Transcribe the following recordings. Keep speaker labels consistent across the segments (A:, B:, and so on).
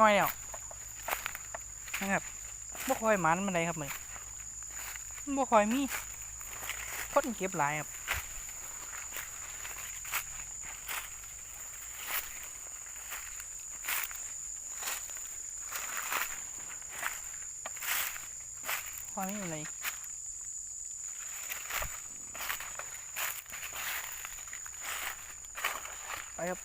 A: ง่อยแล้วนะครับบ่คอยหมันมันไดครับมือมันบ่คอยมีคนเก็บหลายครับคอยมีอะไรไปครับ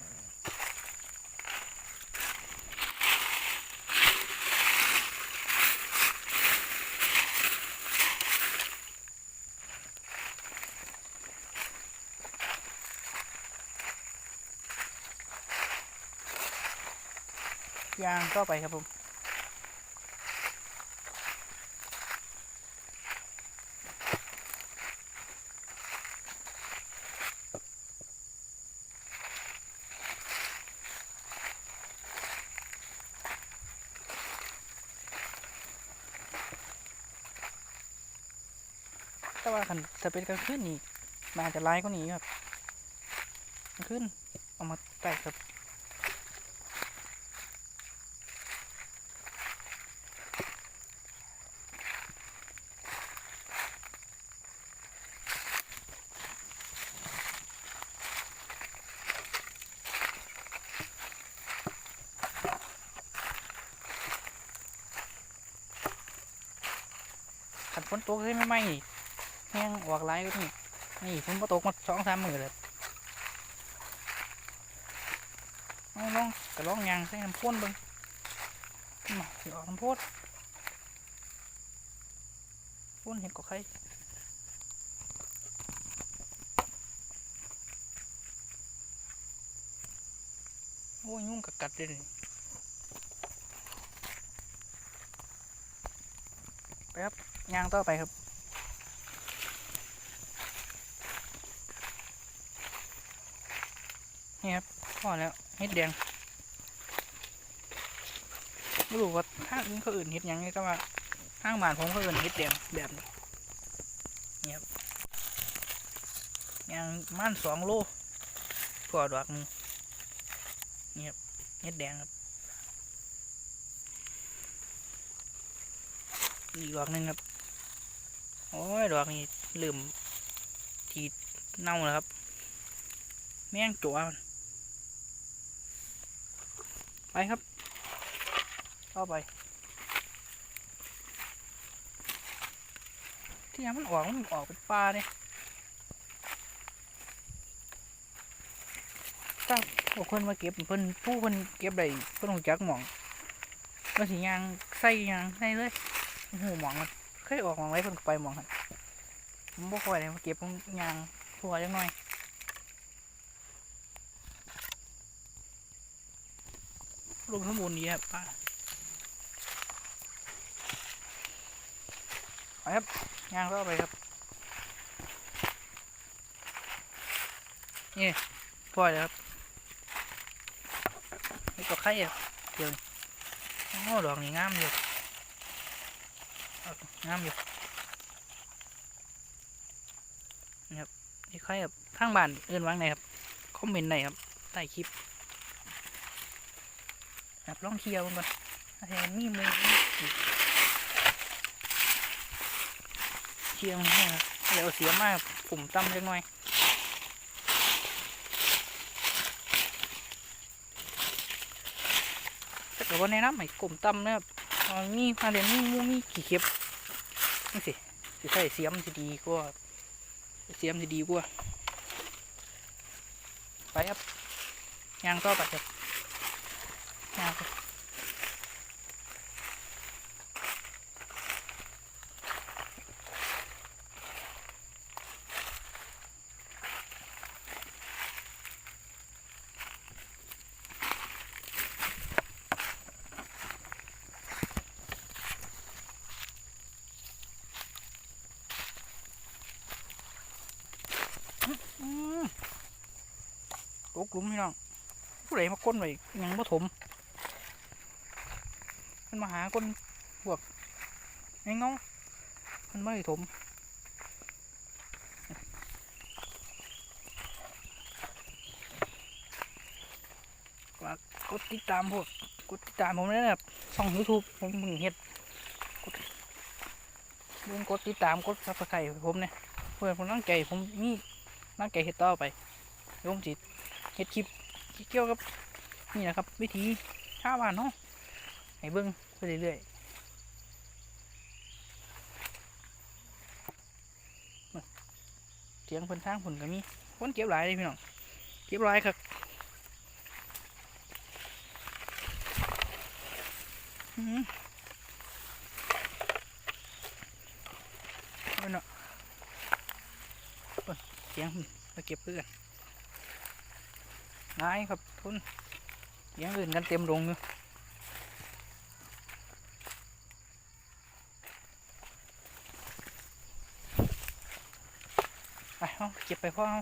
A: ยางก็ไปครับผมแต่ว่าคันจะเป็นกลางคืนนี่มันอาจะร้ายกว่านี้ครับกลางคืนเอามาใส่ครับ ฝนตกใช่ไหมไม่แห้งออกไล่ก็นี่นี่ฝนตกมาสองสามมือเลยเอาลองกระลองยางใส่น้ำพ่นบิ่งมาสิออกน้ำพ่นพ่นเห็นก็ใครโอ้ยยุ่งกัดกัดเลยนี่ไปครับ ยางต่อไปครับ นี่ครับพอแล้วเห็ดแดงไม่รู้ว่าทางอื่นเขาอื่นเห็ดยังไงก็ว่าทางบ้านผมเขาอื่นเห็ดแดงแบบนี้นี่ครับยางม่านสองโลกว่าดอกหนึงนี่ครับเห็ดแดงครับอีกดอกหนึงครับ โอ้ยดอกนี้ลืมทีเน่าแล้วครับ แม่งจัวมันไปครับเข้าไปที่ยังมันออกมันออกเป็นปลาเนี่ยถ้าพวกคนมาเก็บเพิ่นผู้เพิ่นเก็บได้เพิ่นหูจักหมองมาสิยางใส่ยางใส่เลยหูหมองมัน เคยออกมาไว้เพิ่นไปมองหั่นผมบ่ค่อยได้มาเก็บยางทัวจังหน่อยลงสมบูรณ์ดีครับป้าไปครับยางก็ไปครับนี่ปล่อยเลยครับนี่ก็ไข่อะเดี๋ยวโอ้ดอกนี่งามอยู่ งามอยู่นี่ใครครับทางบ้านเอื่นวางไหนครับ คอมเมนต์ไหนครับ ใต้คลิปครับลองเคลียร์มันก่อนถ้าเห็นมีมือเคียร์มันให้ครับเดี๋ยวเสียมากผมตั้มเล็กน้อยแต่ก็ว่าแนะนำให้กลุ่มตั้มนะครับมีมาเรียนมีมูมีกี่เข็บ นี่สิสิใส่เสียมสิดีกว่าเสียมจะดีกว่าไปครับยางต่อไปครับยาง กหลุมพี่น้องผู้ใดมาก้นไว้ยังบ่ถมมันมาหาก้นพวกไอ้เงามันไม่ถมฝากกดติดตามพวกกดติดตามผมเลยนะครับช่องยูทูบผมเพิ่งเฮ็ดกดเบิ่งกดติดตามกดซับสไครต์ผมเนี่ยเพื่อนผมตั้งใจผมมีตั้งใจเฮ็ดต่อไปเดี๋ยวผมจิ เฮ็ดคลิปเกี่ยวกับนี่นะครับ วิธีชาวบ้านเนาะให้เบิ่งไปเรื่อยๆเสียงเพิ่นทางผุนก็มีคนเก็บหลายเลยพี่น้องเก็บหลายครับอืมเอาเนาะเสียงมาเก็บเพื่อน นายครับทุนเสียงอื่นกันเต็มโรงอยู่ไปเอาเก็บไปพ่อเอา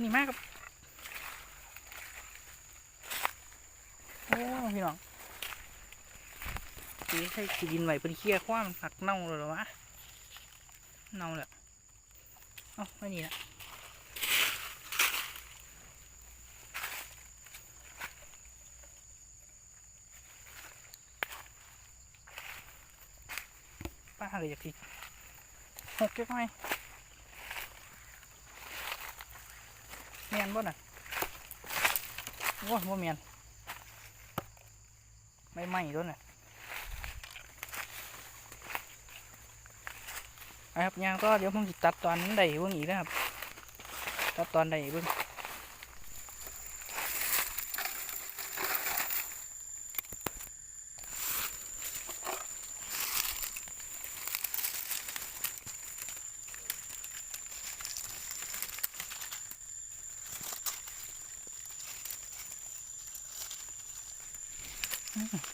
A: นี่มากครับ โอ้ พี่น้อง ตีใส่ขีดินไหวเป็นเคลียร์ความนหักเน่าเลยหรอวะเน่าแหละเอ้าไม่นี่ละป้าเลยอยากทีหกเล็กน้อยเมียนบ่น่ะโอ้ยบ่เมียนไม่ไหม้ด้วยนะ นะครับยางก็เดี๋ยวผมจะตัดตอนใดเบิ่งอีกนะครับ ตัดตอนใดเบื้อหือ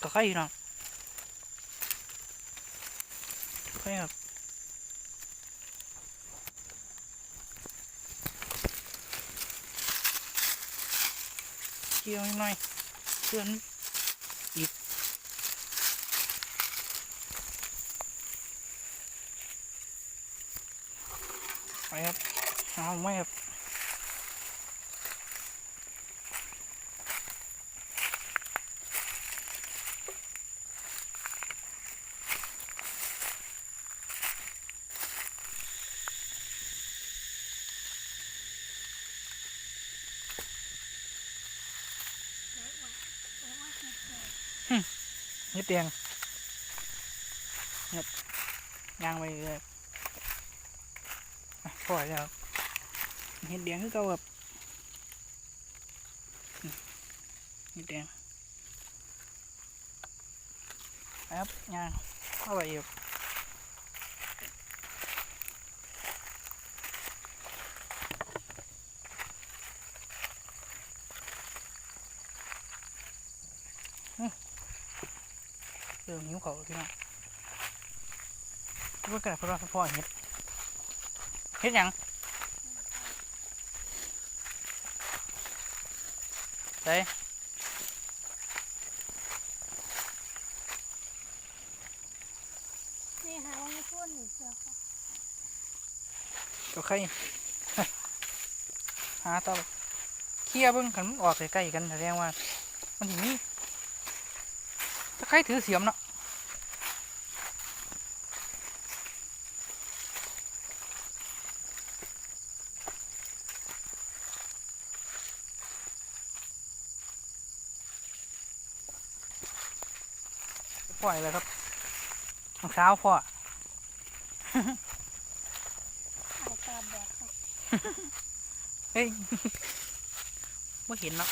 A: ก็ใครอยนาะใครครับ กี่ยวหน่อยเพื่อนอีกไปครับเอาไม่ครับ เฮ็ดเตียงเฮ็ดยางไปเลยอะปล่อยแล้วเฮ็ดเตียงคือเก่าแบบเฮ็ดเตียงไปค รับยางเอาไปอีกเริ่มหิวเขาวพี่น้องว่ากระดาษพอพอเฮ็ดเฮ็ดหยังใส่
B: นี่หาว่าไม่พูดหนูเสือค่ะ
A: ก็ใครหาต่อเคลียร์เบิ่งขันมันออกใกล้ๆกันแสดงว่า มันถึงนี้ถ้า ใครถือเสียมเนาะปล่อยเลยครับรองเท้าพ่อ
B: ถ่ายตาแบบค่ะ
A: เฮ้ยไม่เห็นเนาะ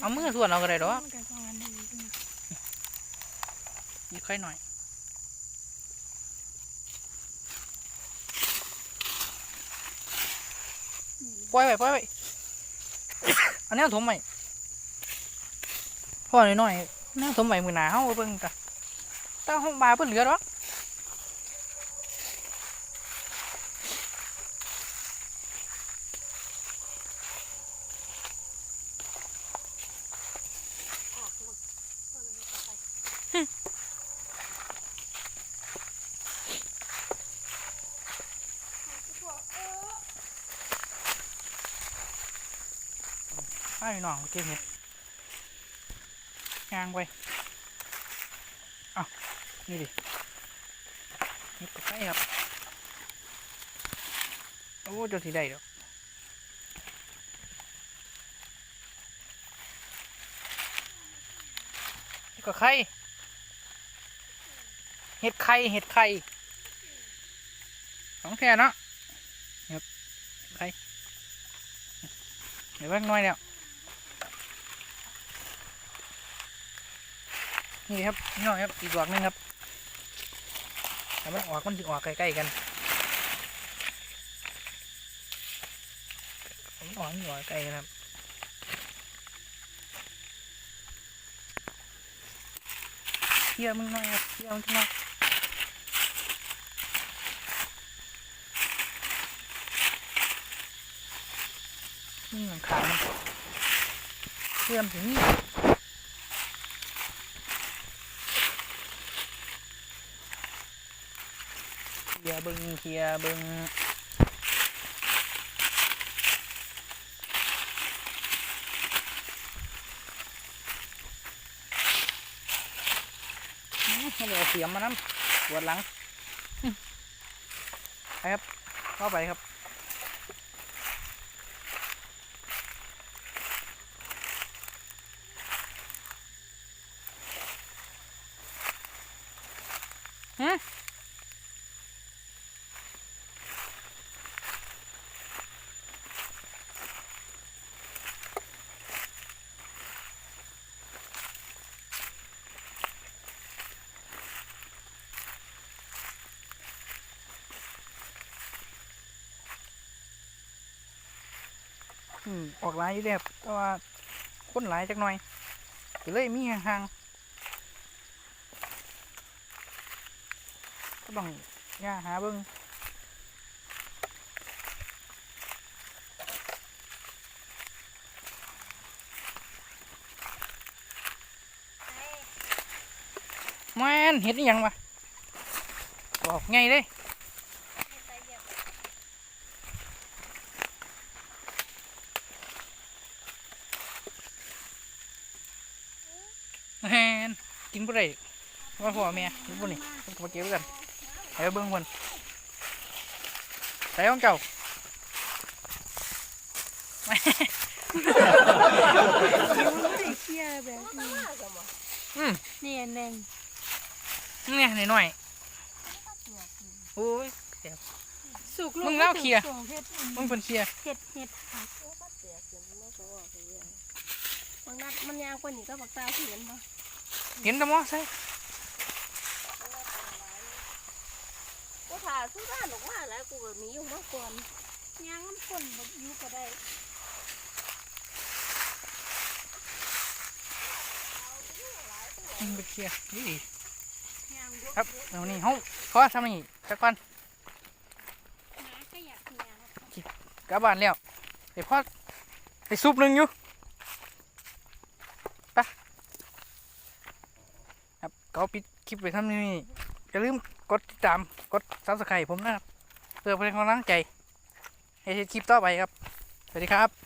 A: เอามือส่วนเอาก็ได้ดอก
B: มันจะสองอันดีจริง
A: นี่ค่อยหน่อย ปล่อยไปปล่อยไปอันนี้เอาถมใหม่พ่อหน่อยๆนี่เอาถมใหม่มือหนาเฮาเบิ่งกันถ้าห้องมาเพิ่นเหลือหรอกาพี่น้องเก็บเห็ดยางไปเอานี่ดิเห็ดกระไข่ครับ โอ้เจ้าสีได้ดอกเห็ดกระไข่เห็ดไข่เห็ดไข่ของแท้เนาะเห็ดไข่เดี๋ยวแป๊บน้อยแล้ว นี่ครับนี่น่อยครับอีกดอกหนึงครับแต่มันออกมันจะออกใกล้ๆกันผมอ่อนอยู่ไกลนครับเที่ยวมึงหน่อยครับเที่ยวมึงหน่อยนี่หลังคาเที่ยมถึงนี่ ลียบึงเคลียบึงอืมให้เรเอาเสียมมานำปวดหลังไปครับ เข้าไปครับฮะ อืมออกหลายอยู่เด้ครับแต่ว่าคนหลายจักหน่อยก็เลยมีห่างๆก็ต้องย่าหาเบิ่งแม่นเห็ดอีหยังวะบอกไงเลย แม่นกินบ่ได้ว่าพ่อแม่กินบ่นี่ต้องมาเก็บไว้กันไปเอาเบิ่งคนใส่ของเจ้า
B: เชี่ยแบบนี้
A: อืม
B: เนี่ยแน่ง
A: เนี่ยหน่อยๆโอ้ย
B: สุก
A: มึงเล่าเคลียร์
B: ส่งเฮ็ด
A: มึงเป็นเคลียร์
B: เฮ็ดเฮ็ดผักบางนัดมันยางกว่านี้ก็บักตาเห็นบ่
A: เห็นแตะมอใส่
C: กูถ่าสู้ด้านออกมาแล้วกูแบบมีอยู่มาก่อน
B: ยางมันคนบ่อยู่ก็ได้
A: มึงเป็นเคลียร์นี่
B: ยางบ่
A: ครับเอานี่เฮาขอทำนี่สักก่อน
B: หมาก็อยากเหี่ยครับ
A: กลับบ้านแล้วเดี๋ยวพ่อไปซุปหนึ่งอยู่ไป ครับก็ปิดคลิปไปทำนี้อย่าลืมกดติดตามกดซับสไครต์ผมนะครับเพื่อเป็นกำลังใจให้คลิปต่อไปครับ สวัสดีครับ